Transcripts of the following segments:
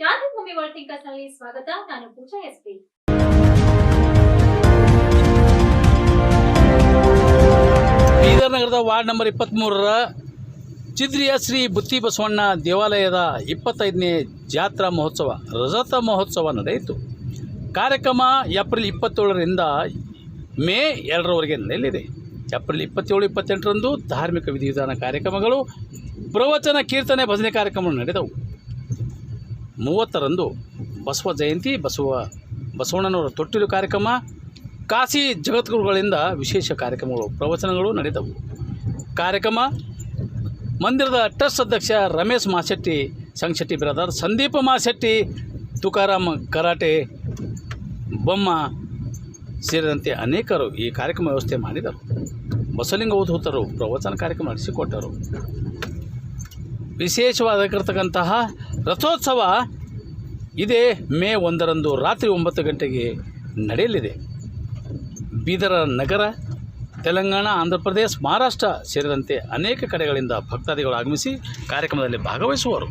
ಕ್ರಾಂತಿಭೂಮಿ ವರ್ಲ್ಡ್ನಲ್ಲಿ ಸ್ವಾಗತ. ನಾನು ಪೂಜಾ ಎಸ್ಪಿ ಬೀದರ್ ನಗರದ ವಾರ್ಡ್ ನಂಬರ್ ಇಪ್ಪತ್ತ್ಮೂರರ ಚಿದ್ರಿಯ ಶ್ರೀ ಬುತ್ತಿ ಬಸವಣ್ಣ ದೇವಾಲಯದ ಇಪ್ಪತ್ತೈದನೇ ಜಾತ್ರಾ ಮಹೋತ್ಸವ, ರಜತ ಮಹೋತ್ಸವ ನಡೆಯಿತು. ಕಾರ್ಯಕ್ರಮ ಏಪ್ರಿಲ್ ಇಪ್ಪತ್ತೇಳರಿಂದ ಮೇ ಎರಡರವರೆಗೆ ನಡೆಯಲಿದೆ. ಏಪ್ರಿಲ್ ಇಪ್ಪತ್ತೇಳು, ಇಪ್ಪತ್ತೆಂಟರಂದು ಧಾರ್ಮಿಕ ವಿಧಿವಿಧಾನ ಕಾರ್ಯಕ್ರಮಗಳು, ಪ್ರವಚನ, ಕೀರ್ತನೆ, ಭಜನೆ ಕಾರ್ಯಕ್ರಮಗಳು ನಡೆದವು. ಮೂವತ್ತರಂದು ಬಸವ ಜಯಂತಿ, ಬಸವ, ಬಸವಣ್ಣನವರ ತೊಟ್ಟಿಲು ಕಾರ್ಯಕ್ರಮ, ಕಾಶಿ ಜಗದ್ಗುರುಗಳಿಂದ ವಿಶೇಷ ಕಾರ್ಯಕ್ರಮಗಳು, ಪ್ರವಚನಗಳು ನಡೆದವು. ಕಾರ್ಯಕ್ರಮ, ಮಂದಿರದ ಟ್ರಸ್ಟ್ ಅಧ್ಯಕ್ಷ ರಮೇಶ್ ಮಾಶೆಟ್ಟಿ, ಸಂಗಶೆಟ್ಟಿ ಬ್ರದರ್ ಸಂದೀಪ ಮಾಶೆಟ್ಟಿ, ತುಕಾರಾಮ್ ಕರಾಟೆ, ಬೊಮ್ಮ ಸೇರಿದಂತೆ ಅನೇಕರು ಈ ಕಾರ್ಯಕ್ರಮ ವ್ಯವಸ್ಥೆ ಮಾಡಿದರು. ಬಸಲಿಂಗ ಉದ್ಧೂತರು ಪ್ರವಚನ ಕಾರ್ಯಕ್ರಮ ನಡೆಸಿಕೊಟ್ಟರು. ವಿಶೇಷವಾಗಿರ್ತಕ್ಕಂತಹ ರಥೋತ್ಸವ ಇದೇ ಮೇ ಒಂದರಂದು ರಾತ್ರಿ ಒಂಬತ್ತು ಗಂಟೆಗೆ ನಡೆಯಲಿದೆ. ಬೀದರ ನಗರ, ತೆಲಂಗಾಣ, ಆಂಧ್ರ ಪ್ರದೇಶ, ಮಹಾರಾಷ್ಟ್ರ ಸೇರಿದಂತೆ ಅನೇಕ ಕಡೆಗಳಿಂದ ಭಕ್ತಾದಿಗಳು ಆಗಮಿಸಿ ಕಾರ್ಯಕ್ರಮದಲ್ಲಿ ಭಾಗವಹಿಸುವರು.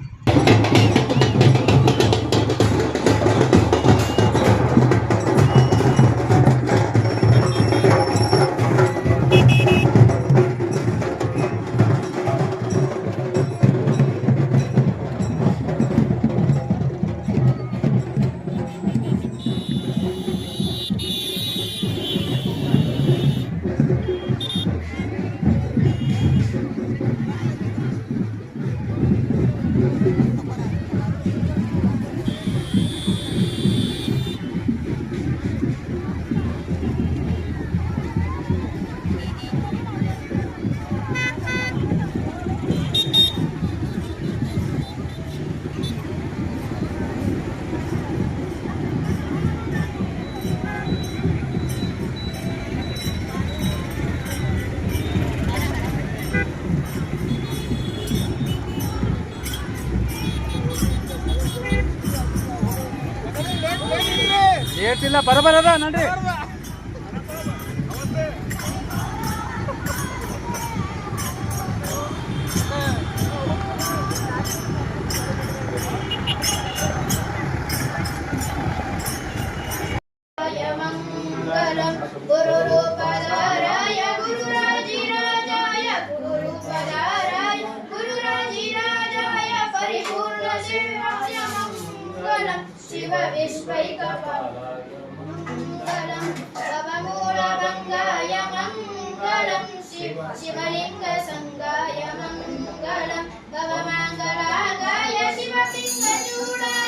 ಏಟಿಲ್ಲ ಬರಬರದ ನಡ್ರಿ. शिव विश्वैकमङ्गलं भवमूलभङ्गाय मङ्गलं शिव शिवलिङ्गसङ्गाय मङ्गलं भवमाङ्गलागाय शिवपिङ्गचूडाय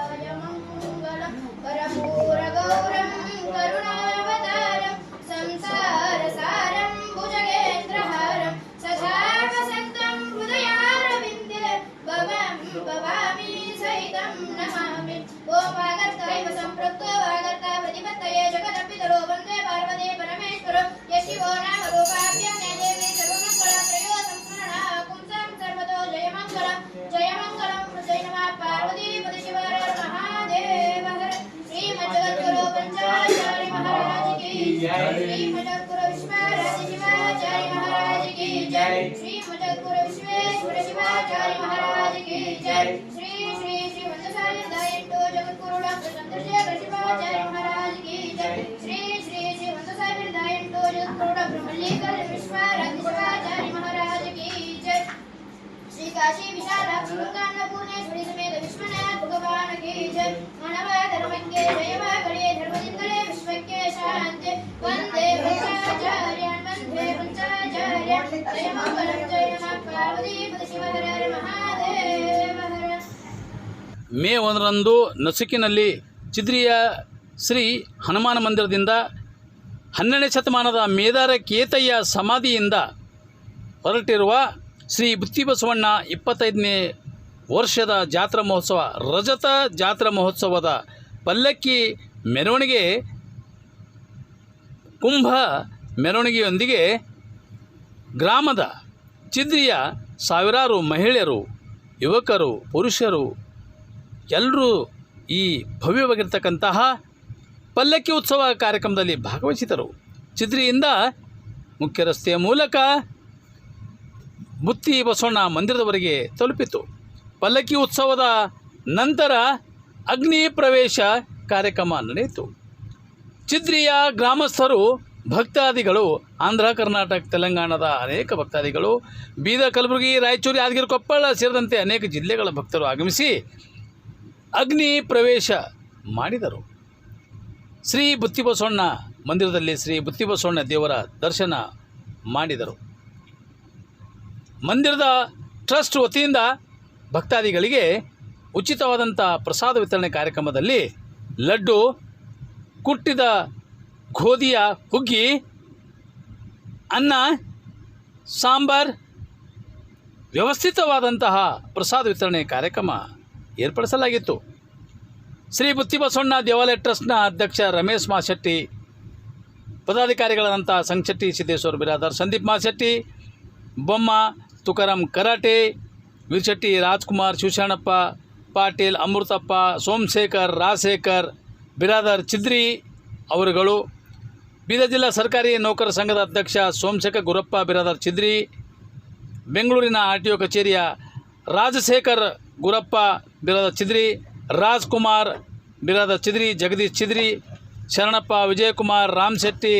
यशिवो नाम रूपाभ्यां या देवी सर्वमङ्गलत्रयो संस्मरणा पुंसां सर्वतो जयमङ्गलं जयमङ्गलं जय श्री श्री श्री वंदसारी दायित्व डॉक्टर चंद्रशेखर शिवाचार्य महाराज की जय श्री श्री श्री वंदसारी ಕಾಶಿ ವಿಶಾಲ ಗಂಗಾನ್ನ ಪೂರ್ಣೇಶ್ವರಿ ಸಮೇತ ವಿಶ್ವನಾಥ ಭಗವಾನಗೆ ಜಯ ಮಾನವ ಧರ್ಮಕ್ಕೆ ಜಯವ ಕಡೆಯ ಧರ್ಮದಿಂದಲೇ ವಿಶ್ವಕ್ಕೆ ಶಾಂತಿ. ವಂದೇ ಪಂಚಾಚಾರ್ಯ ವಂದೇ ಪಂಚಾಚಾರ್ಯ ಜಯ ಮಂಗಲಂ ಜಯ ನಮ ಪಾರ್ವತಿ ಪದ ಶಿವಹರ ಮಹಾದೇವ ಮೇ ಒಂದರಂದು ನಸುಕಿನಲ್ಲಿ ಚಿದ್ರಿಯ ಶ್ರೀ ಹನುಮಾನ ಮಂದಿರದಿಂದ ಹನ್ನೆರಡನೇ ಶತಮಾನದ ಮೇದಾರ ಕೇತಯ್ಯ ಸಮಾಧಿಯಿಂದ ಹೊರಟಿರುವ ಶ್ರೀ ಬುತ್ತಿ ಬಸವಣ್ಣ ಇಪ್ಪತ್ತೈದನೇ ವರ್ಷದ ಜಾತ್ರಾ ಮಹೋತ್ಸವ, ರಜತ ಜಾತ್ರಾ ಮಹೋತ್ಸವದ ಪಲ್ಲಕ್ಕಿ ಮೆರವಣಿಗೆ, ಕುಂಭ ಮೆರವಣಿಗೆಯೊಂದಿಗೆ ಗ್ರಾಮದ ಚಿದ್ರಿಯ ಸಾವಿರಾರು ಮಹಿಳೆಯರು, ಯುವಕರು, ಪುರುಷರು ಎಲ್ಲರೂ ಈ ಭವ್ಯವಾಗಿರ್ತಕ್ಕಂತಹ ಪಲ್ಲಕ್ಕಿ ಉತ್ಸವ ಕಾರ್ಯಕ್ರಮದಲ್ಲಿ ಭಾಗವಹಿಸಿದರು. ಚಿದ್ರಿಯಿಂದ ಮುಖ್ಯ ರಸ್ತೆಯ ಮೂಲಕ ಬುತ್ತಿ ಬಸವಣ್ಣ ಮಂದಿರದವರೆಗೆ ತಲುಪಿತು. ಪಲ್ಲಕ್ಕಿ ಉತ್ಸವದ ನಂತರ ಅಗ್ನಿ ಪ್ರವೇಶ ಕಾರ್ಯಕ್ರಮ ನಡೆಯಿತು. ಚಿದ್ರಿಯ ಗ್ರಾಮಸ್ಥರು, ಭಕ್ತಾದಿಗಳು, ಆಂಧ್ರ, ಕರ್ನಾಟಕ, ತೆಲಂಗಾಣದ ಅನೇಕ ಭಕ್ತಾದಿಗಳು ಬೀದರ್ ಕಲಬುರಗಿ, ರಾಯಚೂರು, ಯಾದಗಿರಿ, ಕೊಪ್ಪಳ ಸೇರಿದಂತೆ ಅನೇಕ ಜಿಲ್ಲೆಗಳ ಭಕ್ತರು ಆಗಮಿಸಿ ಅಗ್ನಿ ಪ್ರವೇಶ ಮಾಡಿದರು. ಶ್ರೀ ಬುತ್ತಿಬಸವಣ್ಣ ಮಂದಿರದಲ್ಲಿ ಶ್ರೀ ಬುತ್ತಿಬಸವಣ್ಣ ದೇವರ ದರ್ಶನ ಮಾಡಿದರು. ಮಂದಿರದ ಟ್ರಸ್ಟ್ ವತಿಯಿಂದ ಭಕ್ತಾದಿಗಳಿಗೆ ಉಚಿತವಾದಂಥ ಪ್ರಸಾದ ವಿತರಣೆ ಕಾರ್ಯಕ್ರಮದಲ್ಲಿ ಲಡ್ಡು, ಕುಟ್ಟಿದ ಗೋಧಿಯ ಹುಗ್ಗಿ, ಅನ್ನ, ಸಾಂಬಾರ್, ವ್ಯವಸ್ಥಿತವಾದಂತಹ ಪ್ರಸಾದ ವಿತರಣೆ ಕಾರ್ಯಕ್ರಮ ಏರ್ಪಡಿಸಲಾಗಿತ್ತು. ಶ್ರೀ ಬುತ್ತಿಬಸವಣ್ಣ ದೇವಾಲಯ ಟ್ರಸ್ಟ್ನ ಅಧ್ಯಕ್ಷ ರಮೇಶ್ ಮಾಶೆಟ್ಟಿ ಪದಾಧಿಕಾರಿಗಳಾದಂಥ ಸಂಗಶೆಟ್ಟಿ ಸಿದ್ದೇಶ್ವರ ಬಿರಾದರ್, ಸಂದೀಪ್ ಮಾಶೆಟ್ಟಿ, ಬೊಮ್ಮ ತುಕಾರಾಮ್ ಕರಾಟೆ, ವೀರಶೆಟ್ಟಿ, ರಾಜ್ಕುಮಾರ್ ಶಿವಶಾಣಪ್ಪ ಪಾಟೀಲ್, ಅಮೃತಪ್ಪ, ಸೋಮಶೇಖರ್, ರಾಜಶೇಖರ್, ಬಿರಾದರ್ ಚಿದ್ರಿ ಅವರುಗಳು. ಬೀದರ್ ಜಿಲ್ಲಾ ಸರ್ಕಾರಿ ನೌಕರ ಸಂಘದ ಅಧ್ಯಕ್ಷ ಸೋಮಶೇಖರ್ ಗುರಪ್ಪ, ಬಿರಾದರ್ ಚಿದ್ರಿ. ಬೆಂಗಳೂರಿನ ಆರ್ ಟಿ ಒ ಕಚೇರಿಯ ರಾಜಶೇಖರ್ ಗುರಪ್ಪ, ಬಿರಾದರ್ ಚಿದ್ರಿ. ರಾಜ್ಕುಮಾರ್, ಬಿರಾದರ್ ಚಿದ್ರಿ, ಜಗದೀಶ್ ಚಿದ್ರಿ. ಶರಣಪ್ಪ, ವಿಜಯಕುಮಾರ್ ರಾಮ್ ಶೆಟ್ಟಿ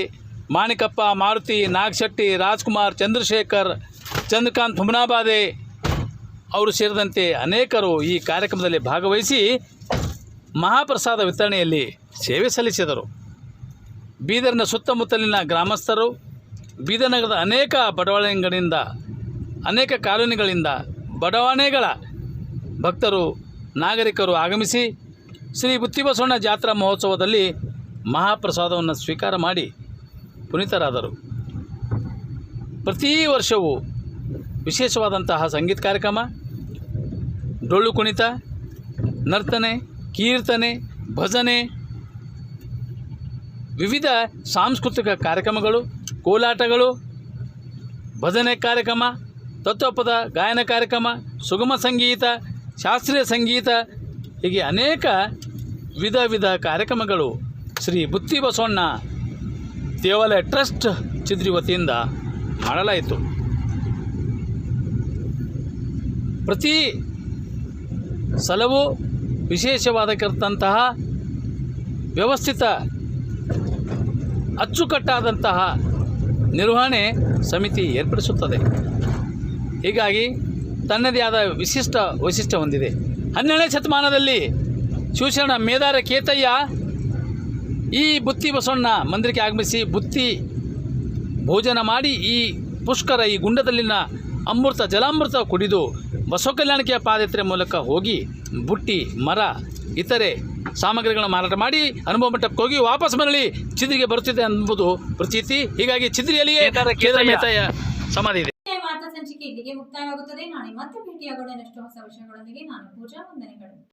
ಮಾಣಿಕಪ್ಪ, ಮಾರುತಿ, ನಾಗಶೆಟ್ಟಿ, ರಾಜ್ಕುಮಾರ್, ಚಂದ್ರಶೇಖರ್ ಚಂದ್ರಕಾಂತ್ ಹುಮನಾಬಾದೆ ಅವರು ಸೇರಿದಂತೆ ಅನೇಕರು ಈ ಕಾರ್ಯಕ್ರಮದಲ್ಲಿ ಭಾಗವಹಿಸಿ ಮಹಾಪ್ರಸಾದ ವಿತರಣೆಯಲ್ಲಿ ಸೇವೆ ಸಲ್ಲಿಸಿದರು. ಬೀದರ್ನ ಸುತ್ತಮುತ್ತಲಿನ ಗ್ರಾಮಸ್ಥರು ಬೀದರ್ ನಗರದ ಅನೇಕ ಬಡಾವಣೆಗಳಿಂದ, ಅನೇಕ ಕಾಲೋನಿಗಳಿಂದ ಬಡಾವಣೆಗಳ ಭಕ್ತರು, ನಾಗರಿಕರು ಆಗಮಿಸಿ ಶ್ರೀ ಬುತ್ತಿಬಸವಣ್ಣ ಜಾತ್ರಾ ಮಹೋತ್ಸವದಲ್ಲಿ ಮಹಾಪ್ರಸಾದವನ್ನು ಸ್ವೀಕಾರ ಮಾಡಿ ಪುನೀತರಾದರು. ಪ್ರತಿ ವರ್ಷವೂ ವಿಶೇಷವಾದಂತಹ ಸಂಗೀತ ಕಾರ್ಯಕ್ರಮ, ಡೊಳ್ಳು ಕುಣಿತ, ನರ್ತನೆ, ಕೀರ್ತನೆ, ಭಜನೆ, ವಿವಿಧ ಸಾಂಸ್ಕೃತಿಕ ಕಾರ್ಯಕ್ರಮಗಳು, ಕೋಲಾಟಗಳು, ಭಜನೆ ಕಾರ್ಯಕ್ರಮ, ತತ್ವಪದ ಗಾಯನ ಕಾರ್ಯಕ್ರಮ, ಸುಗಮ ಸಂಗೀತ, ಶಾಸ್ತ್ರೀಯ ಸಂಗೀತ, ಹೀಗೆ ಅನೇಕ ವಿಧ ವಿಧ ಕಾರ್ಯಕ್ರಮಗಳು ಶ್ರೀ ಬುತ್ತಿ ಬಸವಣ್ಣ ದೇವಾಲಯ ಟ್ರಸ್ಟ್ ಚಿದ್ರಿ ವತಿಯಿಂದ ಮಾಡಲಾಯಿತು. ಪ್ರತಿ ಸಲವೂ ವಿಶೇಷವಾದಕ್ಕಿರ್ತಂತಹ ವ್ಯವಸ್ಥಿತ ಅಚ್ಚುಕಟ್ಟಾದಂತಹ ನಿರ್ವಹಣೆ ಸಮಿತಿ ಏರ್ಪಡಿಸುತ್ತದೆ. ಹೀಗಾಗಿ ತನ್ನದೇ ಆದ ವಿಶಿಷ್ಟ ವೈಶಿಷ್ಟ್ಯ ಹೊಂದಿದೆ. ಹನ್ನೆರಡನೇ ಶತಮಾನದಲ್ಲಿ ಶಿವಶರಣ ಮೇದಾರ ಕೇತಯ್ಯ ಈ ಬುತ್ತಿ ಬಸವಣ್ಣ ಮಂದಿರಕ್ಕೆ ಆಗಮಿಸಿ ಬುತ್ತಿ ಭೋಜನ ಮಾಡಿ ಈ ಪುಷ್ಕರ ಈ ಗುಂಡದಲ್ಲಿನ ಅಮೃತ ಜಲಾಮೃತ ಕುಡಿದು ಬಸವ ಕಲ್ಯಾಣಕ್ಕೆ ಪಾದಯಾತ್ರೆ ಮೂಲಕ ಹೋಗಿ ಬುಟ್ಟಿ ಮರ ಇತರೆ ಸಾಮಗ್ರಿಗಳನ್ನು ಮಾರಾಟ ಮಾಡಿ ಅನುಭವ ಮಟ್ಟಕ್ಕೆ ಹೋಗಿ ವಾಪಸ್ ಮರಳಿ ಚಿದ್ರಿಗೆ ಬರುತ್ತಿದೆ ಎಂಬುದು ಪ್ರತೀತಿ. ಹೀಗಾಗಿ ಚಿದ್ರಿಯಲ್ಲಿಯೇ ಕೇಂದ್ರ ಮೇತಾಯ ಸಮಾಧಿ ಇದೆ. ಸಂಚಿಕೆ ಇಲ್ಲಿಗೆ ಮುಕ್ತಾಯವಾಗುತ್ತದೆ. ನಾಳೆ ಮತ್ತೆ ಭೇಟಿಯಾಗೋಣ. ಹೊಸ ವಿಷಯಗಳೊಂದಿಗೆ ನಾನು ಪೂಜಾ ವಂದನೆಗಳು.